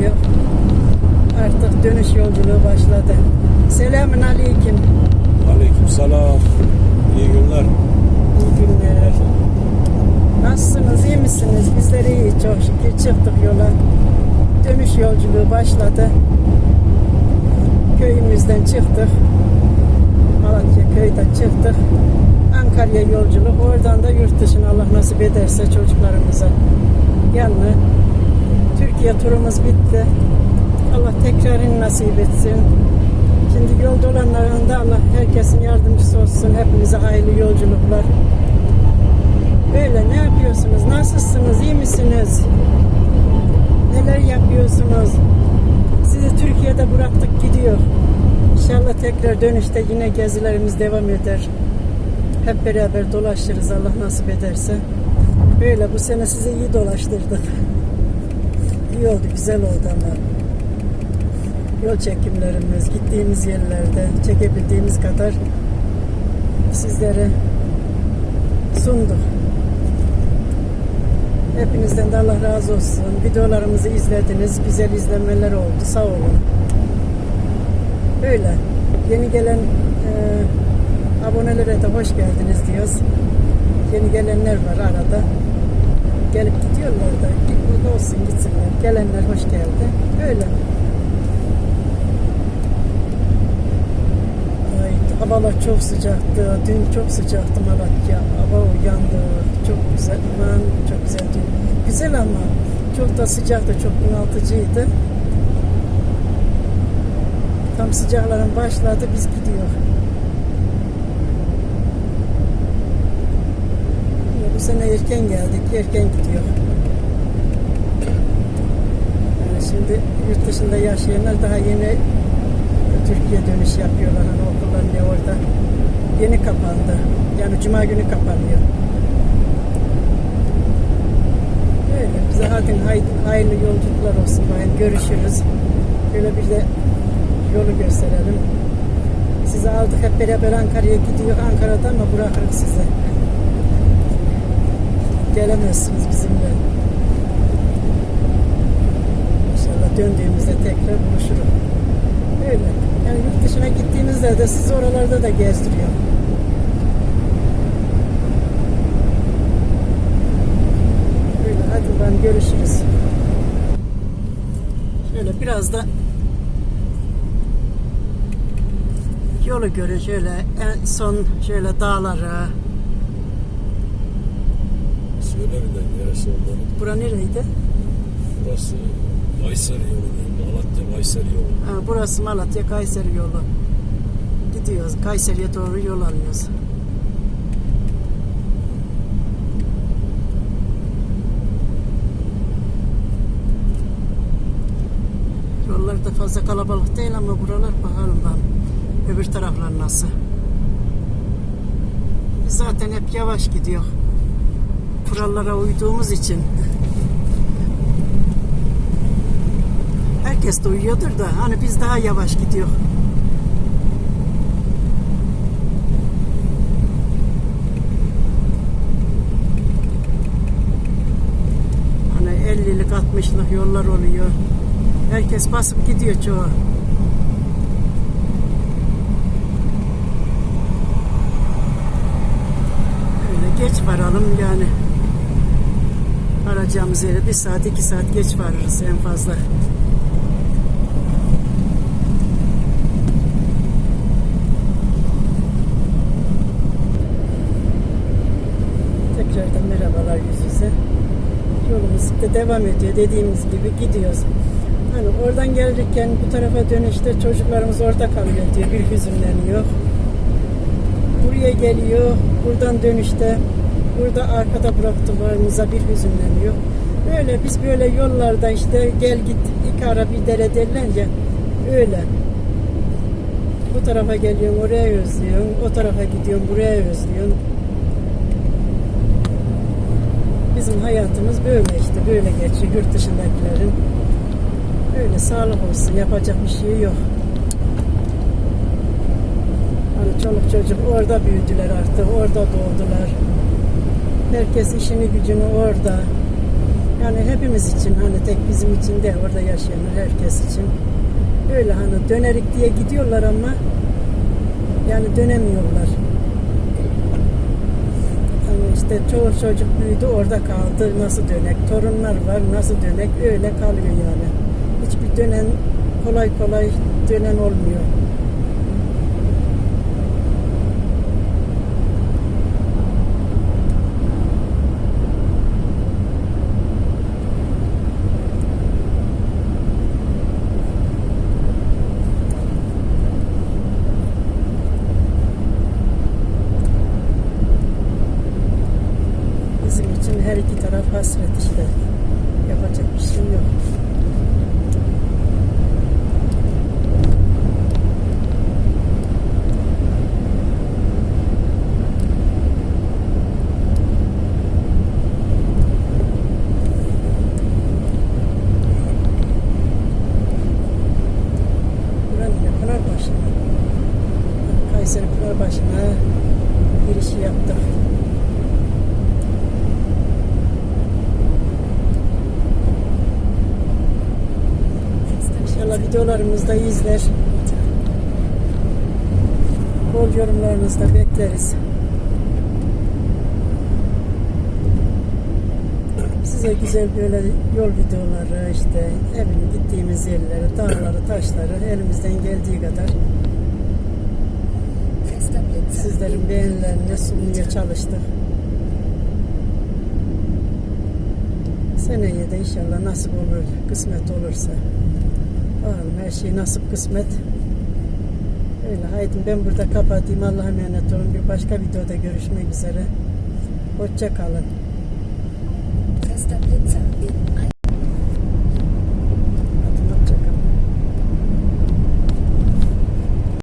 gidiyor. Artık dönüş yolculuğu başladı. Selamun aleyküm. Aleykümselam. İyi günler. İyi günler. Nasılsınız? iyi misiniz? Bizler iyi çok şükür. Çıktık yola. Dönüş yolculuğu başladı. Köyümüzden çıktık. Malatya köyden çıktık. Ankara'ya yolculuk. Oradan da yurt dışına Allah nasip ederse çocuklarımıza yanına. Türkiye turumuz bitti. Allah tekrarını nasip etsin. Şimdi yolda olanların da Allah herkesin yardımcısı olsun. Hepimize hayırlı yolculuklar. Böyle ne yapıyorsunuz? Nasılsınız? İyi misiniz? Neler yapıyorsunuz? Sizi Türkiye'de bıraktık gidiyor. İnşallah tekrar dönüşte yine gezilerimiz devam eder. Hep beraber dolaşırız Allah nasip ederse. Böyle bu sene sizi iyi dolaştırdık. İyi oldu, güzel oldu ama. Yol çekimlerimiz, gittiğimiz yerlerde çekebildiğimiz kadar sizlere sunduk. Hepinizden de Allah razı olsun. Videolarımızı izlediniz. Güzel izlemeler oldu. Sağ olun. Böyle. Yeni gelen e, abonelere de hoş geldiniz diyoruz. Yeni gelenler var arada. Gelip gidiyorlar da. Gitmek olsun gitsinler. Gelenler hoş geldi. Öyle. Ay, havalar çok sıcaktı. Dün çok sıcaktı Malatya. Hava uyandı. Çok güzel. Aman çok güzel dün. Güzel ama çok da sıcaktı. Çok bunaltıcıydı. Tam sıcakların başladı. Biz gidiyor. Bu sene erken geldik. Erken gidiyor. Yani şimdi yurt dışında yaşayanlar daha yeni Türkiye dönüş yapıyorlar. Hani okullar ne orada. Yeni kapandı. Yani cuma günü kapanıyor. Öyle. Bize hadi hay- hayırlı yolculuklar olsun. Bakın görüşürüz. Böyle bir de yolu gösterelim. Sizi aldık hep beraber Ankara'ya gidiyor. Ankara'da ama bırakırız size. Gelemezsiniz bizimle. İnşallah döndüğümüzde tekrar buluşuruz. Öyle. Yani yurt dışına gittiğinizde de sizi oralarda da gezdiriyor. Öyle hadi ben görüşürüz. Şöyle biraz da yolu göre şöyle en son şöyle dağlara. Söyle bir de neresi olduğunu. Bura nereydi? Burası Kayseri yolu. Malatya Kayseri yolu. Ha, burası Malatya Kayseri yolu. Gidiyoruz. Kayseri'ye doğru yol alıyoruz. Yollar da fazla kalabalık değil ama buralar bakalım ben. Öbür taraflar nasıl? Biz zaten hep yavaş gidiyor. Kurallara uyduğumuz için. Herkes de uyuyordur da hani biz daha yavaş gidiyor. Hani 50'lik 60'lık yollar oluyor. Herkes basıp gidiyor çoğu. Geç varalım yani. Varacağımız yere bir saat iki saat geç varırız en fazla. Tekrardan merhabalar yüz yüze. Yolumuz da devam ediyor. Dediğimiz gibi gidiyoruz. Hani oradan gelirken bu tarafa dönüşte çocuklarımız orada kalıyor diye bir hüzünleniyor. Buraya geliyor. Buradan dönüşte burada arkada bıraktıklarımıza bir hüzünleniyor. Böyle biz böyle yollarda işte gel git iki ara bir dere ya öyle. Bu tarafa geliyorsun oraya özlüyorsun. O tarafa gidiyorsun buraya özlüyorsun. Bizim hayatımız böyle işte böyle geçiyor yurt dışındakilerin. Öyle sağlık olsun yapacak bir şey yok. Hani çoluk çocuk orada büyüdüler artık orada doğdular. Herkes işini gücünü orada. Yani hepimiz için hani tek bizim için değil orada yaşayan herkes için. Öyle hani dönerik diye gidiyorlar ama yani dönemiyorlar. Hani işte çoğu çocuk büyüdü orada kaldı nasıl dönek. Torunlar var nasıl dönek öyle kalıyor yani. Hiçbir dönen kolay kolay dönen olmuyor. Bizim için her iki taraf hasret işte. Yapacak bir şey yok. Buranın ne Pınarbaşı'na. Kayseri Pınarbaşı'na girişi yaptık. İnşallah videolarımızı da izler. Bol yorumlarınızı da bekleriz. Size güzel böyle yol videoları işte bileyim gittiğimiz yerleri, dağları, taşları elimizden geldiği kadar sizlerin beğenilerine sunmaya çalıştık. Seneye de inşallah nasip olur, kısmet olursa. Bakalım her şey nasip kısmet. Öyle haydim ben burada kapatayım. Allah'a emanet olun. Bir başka videoda görüşmek üzere. Hoşça kalın. Kasta Blitzer in